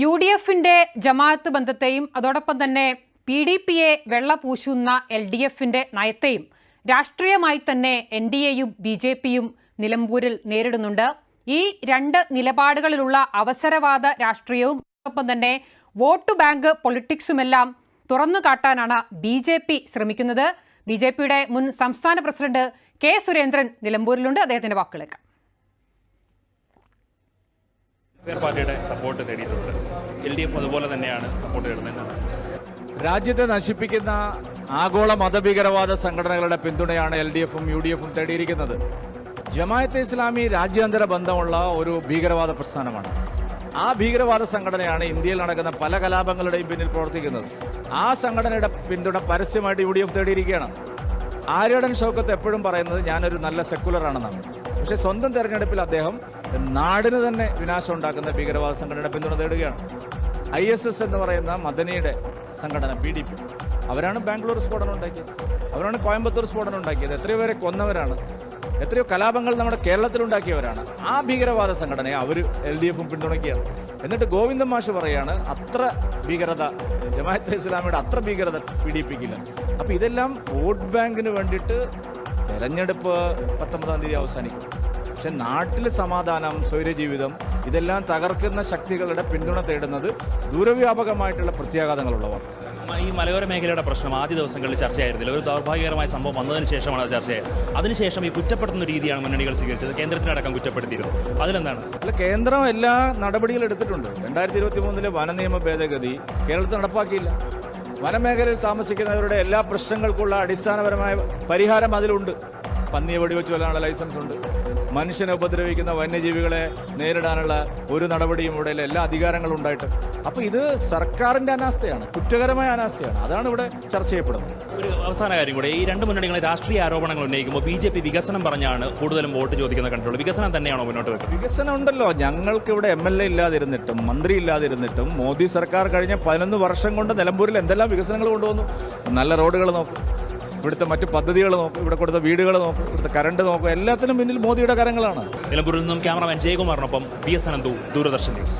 U D എഫിന്റെ ജമാഅത്ത് ബന്ധത്തെയും അതോടൊപ്പം തന്നെ പി ഡി പിയെ വെള്ളപൂശുന്ന എൽ ഡി എഫിന്റെ നയത്തെയും രാഷ്ട്രീയമായി തന്നെ എൻ ഡി എയും ബി ജെ പിയും നിലമ്പൂരിൽ നേരിടുന്നുണ്ട്. ഈ രണ്ട് നിലപാടുകളിലുള്ള അവസരവാദ രാഷ്ട്രീയവും ഒപ്പം തന്നെ വോട്ട് ബാങ്ക് പൊളിറ്റിക്സുമെല്ലാം തുറന്നു കാട്ടാനാണ് ബി ജെ പി ശ്രമിക്കുന്നത്. ബി ജെ പിയുടെ മുൻ സംസ്ഥാന പ്രസിഡന്റ് കെ സുരേന്ദ്രൻ നിലമ്പൂരിലുണ്ട്. അദ്ദേഹത്തിന്റെ വാക്കുകളേക്കാം. പാർട്ടിയുടെ സപ്പോർട്ട് എഫ് അതുപോലെ തന്നെയാണ് സപ്പോർട്ട് രാജ്യത്തെ നശിപ്പിക്കുന്ന ആഗോള മതഭീകരവാദ സംഘടനകളുടെ പിന്തുണയാണ് എൽ ഡി എഫും യു ഡി എഫും തേടിയിരിക്കുന്നത്. ജമായത്തെ ഇസ്ലാമി രാജ്യാന്തര ബന്ധമുള്ള ഒരു ഭീകരവാദ പ്രസ്ഥാനമാണ്. ആ ഭീകരവാദ സംഘടനയാണ് ഇന്ത്യയിൽ നടക്കുന്ന പല കലാപങ്ങളുടെയും പിന്നിൽ പ്രവർത്തിക്കുന്നത്. ആ സംഘടനയുടെ പിന്തുണ പരസ്യമായിട്ട് യു ഡി എഫ് തേടിയിരിക്കുകയാണ്. ആര്യടൻ ഷൗക്കത്ത് എപ്പോഴും പറയുന്നത് ഞാനൊരു നല്ല സെക്കുലർ ആണെന്നാണ്. പക്ഷേ സ്വന്തം തെരഞ്ഞെടുപ്പിൽ അദ്ദേഹം നാടിന് തന്നെ വിനാശം ഉണ്ടാക്കുന്ന ഭീകരവാദ സംഘടനയുടെ പിന്തുണ തേടുകയാണ്. ഐ എസ് എസ് എന്ന് പറയുന്ന മദനിയുടെ സംഘടന പി ഡി പി. അവരാണ് ബാംഗ്ലൂർ സ്ഫോടനം ഉണ്ടാക്കിയത്. അവരാണ് കോയമ്പത്തൂർ സ്ഫോടനം ഉണ്ടാക്കിയത്. എത്രയോ പേരെ കൊന്നവരാണ്. എത്രയോ കലാപങ്ങൾ നമ്മുടെ കേരളത്തിൽ ഉണ്ടാക്കിയവരാണ്. ആ ഭീകരവാദ സംഘടനയെ അവർ എൽ ഡി എഫും പിന്തുണയ്ക്കുകയാണ്. എന്നിട്ട് ഗോവിന്ദൻ മാഷ് പറയാണ് അത്ര ഭീകരത ജമാഅത്തെ ഇസ്ലാമിയുടെ അത്ര ഭീകരത പി അപ്പോൾ ഇതെല്ലാം വോട്ട് ബാങ്കിന് വേണ്ടിയിട്ട് തെരഞ്ഞെടുപ്പ് പത്തൊമ്പതാം തീയതി അവസാനിക്കും. പക്ഷെ നാട്ടിൽ സമാധാനം സ്വൈരജീവിതം ഇതെല്ലാം തകർക്കുന്ന ശക്തികളുടെ പിന്തുണ തേടുന്നത് ദൂരവ്യാപകമായിട്ടുള്ള പ്രത്യാഘാതങ്ങളുള്ളവർ. ഈ മലയോര മേഖലയുടെ പ്രശ്നം ആദ്യ ദിവസങ്ങളിൽ ചർച്ചയായിരുന്നില്ല. ഒരു ദൗർഭാഗ്യകരമായ സംഭവം വന്നതിന് ശേഷമാണ് അത് ചർച്ചയായത്. അതിനുശേഷം ഈ കുറ്റപ്പെടുത്തുന്ന രീതിയാണ് മുന്നണികൾ സ്വീകരിച്ചത്. കേന്ദ്രത്തിനടക്കം കുറ്റപ്പെടുത്തിയിരുന്നു. അതിലെന്താണ്? അല്ല കേന്ദ്രം എല്ലാ നടപടികളും എടുത്തിട്ടുണ്ട്. രണ്ടായിരത്തി ഇരുപത്തി മൂന്നിലെ വനനിയമ ഭേദഗതി കേരളത്തിൽ നടപ്പാക്കിയില്ല. വനമേഖലയിൽ താമസിക്കുന്നവരുടെ എല്ലാ പ്രശ്നങ്ങൾക്കുള്ള അടിസ്ഥാനപരമായ പരിഹാരം അതിലുണ്ട്. പന്നിയെ വെടിവെച്ച് കൊല്ലാനുള്ള ലൈസൻസ് ഉണ്ട്. മനുഷ്യനെ ഉപദ്രവിക്കുന്ന വന്യജീവികളെ നേരിടാനുള്ള ഒരു നടപടിയും ഇവിടെ എല്ലാ അധികാരങ്ങളും ഉണ്ടായിട്ട്. അപ്പോൾ ഇത് സർക്കാരിന്റെ അനാസ്ഥയാണ്. കുറ്റകരമായ അനാസ്ഥയാണ്. അതാണ് ഇവിടെ ചർച്ച ചെയ്യപ്പെടുന്നത്. ഒരു അവസാന കാര്യം കൂടെ. ഈ രണ്ട് മുന്നണികളെ രാഷ്ട്രീയ ആരോപണങ്ങൾ ഉന്നയിക്കുമ്പോൾ ബി ജെ പി വികസനം പറഞ്ഞാണ് കൂടുതലും വോട്ട് ചോദിക്കുന്നത് കണ്ടിട്ടുള്ളത് വികസനം തന്നെയാണോ മുന്നോട്ട് വെക്കുന്നത്? വികസനം ഉണ്ടല്ലോ. ഞങ്ങൾക്ക് ഇവിടെ എം എൽ എ ഇല്ലാതിരുന്നിട്ടും മന്ത്രി ഇല്ലാതിരുന്നിട്ടും മോദി സർക്കാർ കഴിഞ്ഞ പതിനൊന്ന് വർഷം കൊണ്ട് നിലമ്പൂരിൽ എന്തെല്ലാം വികസനങ്ങൾ കൊണ്ടുവന്നു? നല്ല റോഡുകൾ നോക്കും. ഇവിടുത്തെ മറ്റു പദ്ധതികൾ നോക്കും ഇവിടെ കൊടുത്ത വീടുകൾ നോക്കും ഇവിടുത്തെ കറണ്ട് നോക്കും എല്ലാത്തിനും പിന്നിൽ മോദിയുടെ കരങ്ങളാണ്. നിലമ്പൂരിൽ നിന്നും cameraman ജയകുമാറിനൊപ്പം B S Ananthu Doordarshan news.